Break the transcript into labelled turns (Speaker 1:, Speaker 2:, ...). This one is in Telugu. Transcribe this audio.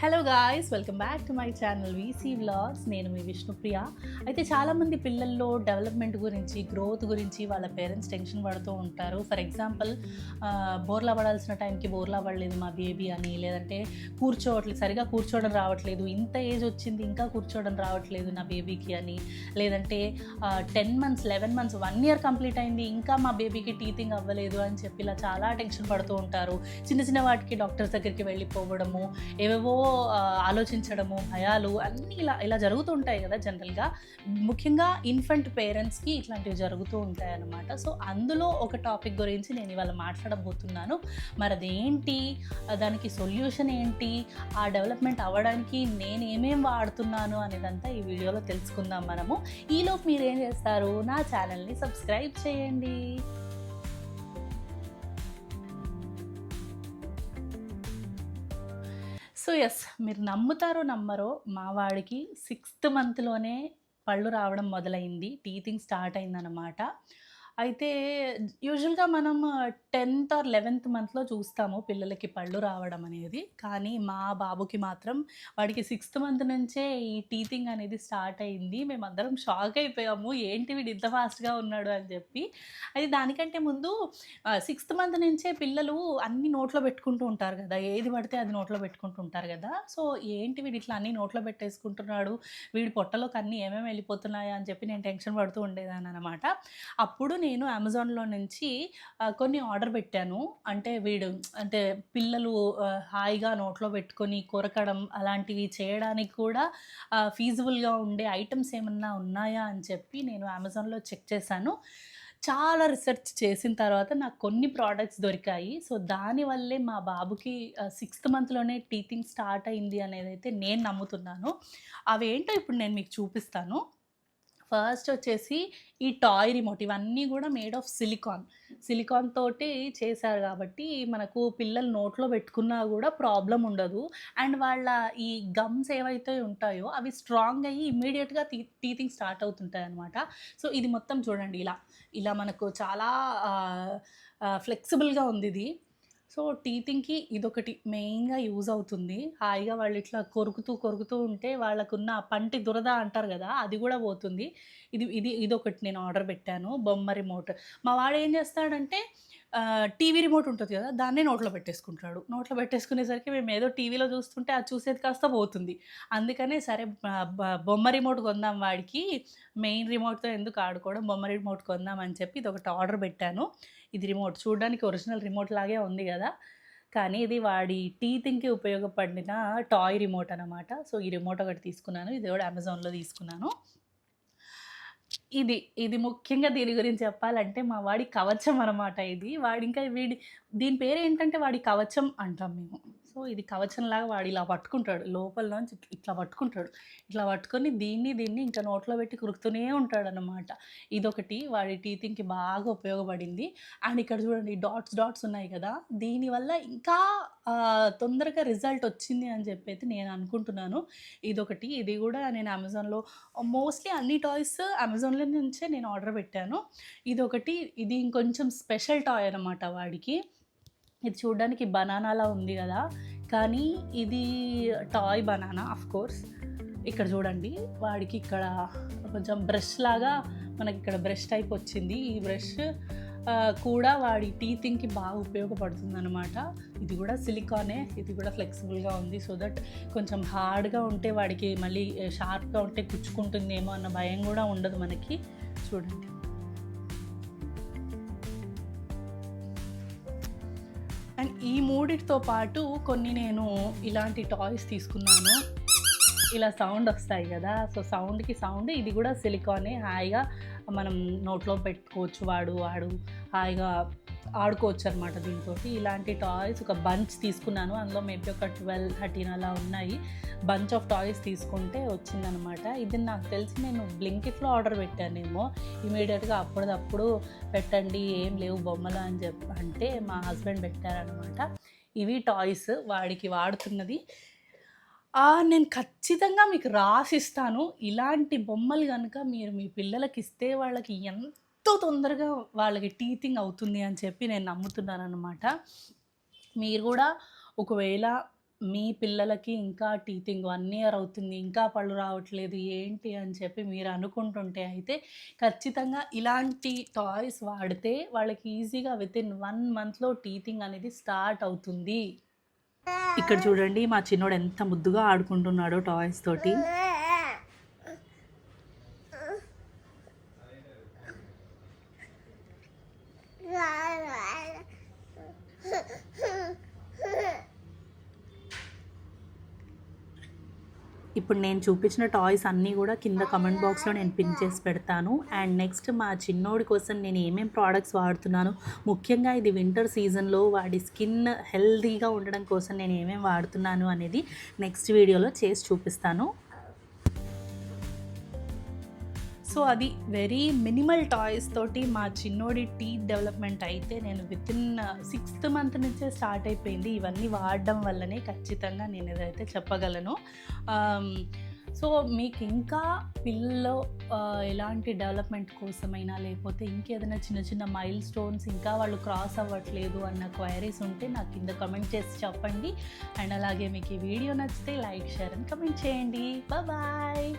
Speaker 1: Hello guys welcome back to my channel VC vlogs నేను మీ విష్ణుప్రియ. అయితే చాలామంది పిల్లల్లో డెవలప్మెంట్ గురించి గ్రోత్ గురించి వాళ్ళ పేరెంట్స్ టెన్షన్ పడుతూ ఉంటారు. ఫర్ ఎగ్జాంపుల్ బోర్లా పడాల్సిన టైంకి బోర్లా పడలేదు మా బేబీ అని లేదంటే కూర్చోవట్లేదు సరిగా కూర్చోవడం రావట్లేదు. ఇంత ఏజ్ వచ్చింది ఇంకా కూర్చోవడం రావట్లేదు నా బేబీకి అని. లేదంటే ten months eleven months one year complete అయింది ఇంకా మా బేబీకి టీతింగ్ అవ్వలేదు అని చెప్పి ఇలా చాలా టెన్షన్ పడుతూ ఉంటారు. చిన్న చిన్న వాటికి డాక్టర్స్ దగ్గరికి వెళ్ళిపోవడము ఏవేవో ఆలోచించడము భయాలు అన్నీ ఇలా ఇలా జరుగుతూ ఉంటాయి కదా జనరల్గా ముఖ్యంగా ఇన్ఫెంట్ పేరెంట్స్కి ఇట్లాంటివి జరుగుతూ ఉంటాయి అన్నమాట. సో అందులో ఒక టాపిక్ గురించి నేను ఇవాళ మాట్లాడబోతున్నాను. మరి అదేంటి దానికి సొల్యూషన్ ఏంటి? ఆ డెవలప్మెంట్ అవ్వడానికి నేను ఏమేం వాడుతున్నాను అనేదంతా ఈ వీడియోలో తెలుసుకుందాం మనము. ఈలోపు మీరు ఏం చేస్తారు? నా ఛానల్ని సబ్స్క్రైబ్ చేయండి. సో ఎస్ మీరు నమ్ముతారో నమ్మరో మా వాడికి సిక్స్త్ మంత్లోనే పళ్ళు రావడం మొదలైంది. టీతింగ్ స్టార్ట్ అయిందనమాట అయితే యూజువల్గా మనం టెన్త్ ఆర్ లెవెన్త్ మంత్లో చూస్తాము పిల్లలకి పళ్ళు రావడం అనేది. కానీ మా బాబుకి మాత్రం వాడికి సిక్స్త్ మంత్ నుంచే ఈ టీతింగ్ అనేది స్టార్ట్ అయింది. మేమందరం షాక్ అయిపోయాము. ఏంటి వీడు ఇంత ఫాస్ట్గా ఉన్నాడు అని చెప్పి. అది దానికంటే ముందు సిక్స్త్ మంత్ నుంచే పిల్లలు అన్ని నోట్లో పెట్టుకుంటూ ఉంటారు కదా. ఏది పడితే అది నోట్లో పెట్టుకుంటూ ఉంటారు కదా. సో ఏంటి వీడు ఇట్లా అన్ని నోట్లో పెట్టేసుకుంటున్నాడు? వీడి పొట్టలోకి అన్నీ ఏమేమి వెళ్ళిపోతున్నాయా అని చెప్పి నేను టెన్షన్ పడుతూ ఉండేదాన్ని అనమాట అప్పుడు నేను అమెజాన్లో నుంచి కొన్ని ఆర్డర్ పెట్టాను. అంటే వీడు అంటే పిల్లలు హాయిగా నోట్లో పెట్టుకొని కొరకడం అలాంటివి చేయడానికి కూడా ఫీజిబుల్గా ఉండే ఐటమ్స్ ఏమన్నా ఉన్నాయా అని చెప్పి నేను అమెజాన్లో చెక్ చేశాను. చాలా రీసెర్చ్ చేసిన తర్వాత నాకు కొన్ని ప్రోడక్ట్స్ దొరికాయి. సో దానివల్లే మా బాబుకి సిక్స్త్ మంత్లోనే టీతింగ్ స్టార్ట్ అయింది అనేది అయితే నేను నమ్ముతున్నాను. అవేంటో ఇప్పుడు నేను మీకు చూపిస్తాను. ఫస్ట్ వచ్చేసి ఈ టాయ్ రిమోట్ ఇవన్నీ కూడా మేడ్ ఆఫ్ సిలికాన్ సిలికాన్ తోటి చేశారు కాబట్టి మనకు పిల్లలు నోట్లో పెట్టుకున్నా కూడా ప్రాబ్లం ఉండదు. అండ్ వాళ్ళ ఈ గమ్స్ ఏవైతే ఉంటాయో అవి స్ట్రాంగ్ అయ్యి ఇమ్మీడియట్గా టీ టీతింగ్ స్టార్ట్ అవుతుంటాయి అనమాట సో ఇది మొత్తం చూడండి ఇలా. ఇలా మనకు చాలా ఫ్లెక్సిబుల్గా ఉంది ఇది. సో టీతింగ్కి ఇదొకటి మెయిన్గా యూజ్ అవుతుంది. హాయిగా వాళ్ళు ఇట్లా కొరుకుతూ కొరుకుతూ ఉంటే వాళ్ళకున్న పంటి దురద అంటారు కదా అది కూడా పోతుంది. ఇది ఇది ఇదొకటి నేను ఆర్డర్ పెట్టాను బొమ్మ రిమోట్ మా వాడు ఏం చేస్తాడంటే టీవీ రిమోట్ ఉంటుంది కదా దాన్నే నోట్లో పెట్టేసుకుంటాడు. నోట్లో పెట్టేసుకునేసరికి మేము ఏదో టీవీలో చూస్తుంటే అది చూసేది కాస్త పోతుంది. అందుకనే సరే బొమ్మ రిమోట్ కొందాం వాడికి మెయిన్ రిమోట్తో ఎందుకు ఆడుకోవడం బొమ్మ రిమోట్ కొందాం అని చెప్పి ఇది ఒకటి ఆర్డర్ పెట్టాను. ఇది రిమోట్ చూడడానికి ఒరిజినల్ రిమోట్ లాగే ఉంది కదా. కానీ ఇది వాడి టీతింగ్కి ఉపయోగపడిన టాయ్ రిమోట్ అనమాట సో ఈ రిమోట్ ఒకటి తీసుకున్నాను. ఇది కూడా అమెజాన్లో తీసుకున్నాను. ఇది ఇది ముఖ్యంగా దీని గురించి చెప్పాలంటే మా వాడి కవచం అనమాట ఇది. వాడి ఇంకా వీడి దీని పేరు ఏంటంటే వాడి కవచం అంటాం మేము. సో ఇది కవచంలాగా వాడు ఇలా పట్టుకుంటాడు. లోపల నుంచి ఇట్లా పట్టుకుంటాడు. ఇట్లా పట్టుకొని దీన్ని దీన్ని ఇంకా నోట్లో పెట్టి కురుకుతూనే ఉంటాడు అనమాట ఇదొకటి వాడి టీతింగ్కి బాగా ఉపయోగపడింది. అండ్ ఇక్కడ చూడండి డాట్స్ డాట్స్ ఉన్నాయి కదా. దీనివల్ల ఇంకా తొందరగా రిజల్ట్ వచ్చింది అని చెప్పి అయితే నేను అనుకుంటున్నాను. ఇదొకటి. ఇది కూడా నేను అమెజాన్లో మోస్ట్లీ అన్ని టాయ్స్ అమెజాన్లో నుంచే నేను ఆర్డర్ పెట్టాను. ఇదొకటి. ఇది ఇంకొంచెం స్పెషల్ టాయ్ అనమాట వాడికి. ఇది చూడడానికి బనానాలా ఉంది కదా. కానీ ఇది టాయ్ బనానా ఆఫ్ కోర్స్ ఇక్కడ చూడండి వాడికి ఇక్కడ కొంచెం బ్రష్ లాగా మనకి ఇక్కడ బ్రష్ టైప్ వచ్చింది. ఈ బ్రష్ కూడా వాడి టీతింగ్కి బాగా ఉపయోగపడుతుంది అనమాట ఇది కూడా సిలికానే ఇది కూడా ఫ్లెక్సిబుల్గా ఉంది. సో దట్ కొంచెం హార్డ్గా ఉంటే వాడికి మళ్ళీ షార్ప్గా ఉంటే కుచ్చుకుంటుందేమో అన్న భయం కూడా ఉండదు మనకి. చూడండి. ఈ మూడిటితో పాటు కొన్ని నేను ఇలాంటి టాయ్స్ తీసుకున్నాను. ఇలా సౌండ్ వస్తాయి కదా సో సౌండ్కి సౌండ్. ఇది కూడా సిలికానే హాయిగా మనం నోట్లో పెట్టుకోవచ్చు వాడు వాడు. హాయిగా ఆడుకోవచ్చు అనమాట దీంతో ఇలాంటి టాయ్స్ ఒక బంచ్ తీసుకున్నాను. అందులో మేబీ ఒక ట్వెల్వ్ థర్టీన్ అలా ఉన్నాయి. బంచ్ ఆఫ్ టాయ్స్ తీసుకుంటే వచ్చిందనమాట ఇది నాకు తెలిసి నేను బ్లింకిట్లో ఆర్డర్ పెట్టానేమో. ఇమీడియట్గా అప్పటిదప్పుడు పెట్టండి ఏం లేవు బొమ్మలు అని చెప్పి అంటే మా హస్బెండ్ పెట్టారనమాట ఇవి టాయ్స్ వాడికి వాడుతున్నది. నేను ఖచ్చితంగా మీకు రాసిస్తాను. ఇలాంటి బొమ్మలు కనుక మీరు మీ పిల్లలకి ఇస్తే వాళ్ళకి ఎంత ఎంతో తొందరగా వాళ్ళకి టీతింగ్ అవుతుంది అని చెప్పి నేను నమ్ముతున్నాను అనమాట మీరు కూడా ఒకవేళ మీ పిల్లలకి ఇంకా టీతింగ్ వన్ ఇయర్ అవుతుంది. ఇంకా పళ్ళు రావట్లేదు ఏంటి అని చెప్పి మీరు అనుకుంటుంటే అయితే ఖచ్చితంగా ఇలాంటి టాయ్స్ వాడితే వాళ్ళకి ఈజీగా వితిన్ వన్ మంత్‌లో టీతింగ్ అనేది స్టార్ట్ అవుతుంది. ఇక్కడ చూడండి మా చిన్నోడు ఎంత ముద్దుగా ఆడుకుంటున్నాడో టాయ్స్ తోటి. ఇప్పుడు నేను చూపించిన టాయ్స్ అన్నీ కూడా కింద కమెంట్ బాక్స్‌లో నేను పిన్ చేసి పెడతాను. అండ్ నెక్స్ట్ మా చిన్నోడి కోసం నేను ఏమేమి ప్రోడక్ట్స్ వాడుతున్నాను, ముఖ్యంగా ఇది వింటర్ సీజన్‌లో వాడి స్కిన్ హెల్తీగా ఉండడం కోసం నేను ఏమేమి వాడుతున్నాను అనేది నెక్స్ట్ వీడియోలో చేసి చూపిస్తాను. సో, అది వెరీ మినిమల్ టాయ్స్ తోటి మా చిన్నోడి టీత్ డెవలప్‌మెంట్ అయితే నేను వితిన్ సిక్స్త్ మంత్ నుంచే స్టార్ట్ అయిపోయింది. ఇవన్నీ వాడడం వల్లనే ఖచ్చితంగా నేను ఏదైతే చెప్పగలను. Um, సో, మీకు ఇంకా పిల్లల్లో uh, ఎలాంటి డెవలప్‌మెంట్ కోసమైనా లేకపోతే ఇంకేదైనా చిన్న చిన్న మైల్ స్టోన్స్ ఇంకా వాళ్ళు క్రాస్ అవ్వట్లేదు అన్న క్వైరీస్ ఉంటే నాకు కింద కమెంట్ చేసి చెప్పండి. అండ్ అలాగే మీకు ఈ వీడియో నచ్చితే లైక్, షేర్ అండ్ కమెంట్ చేయండి. బాయ్.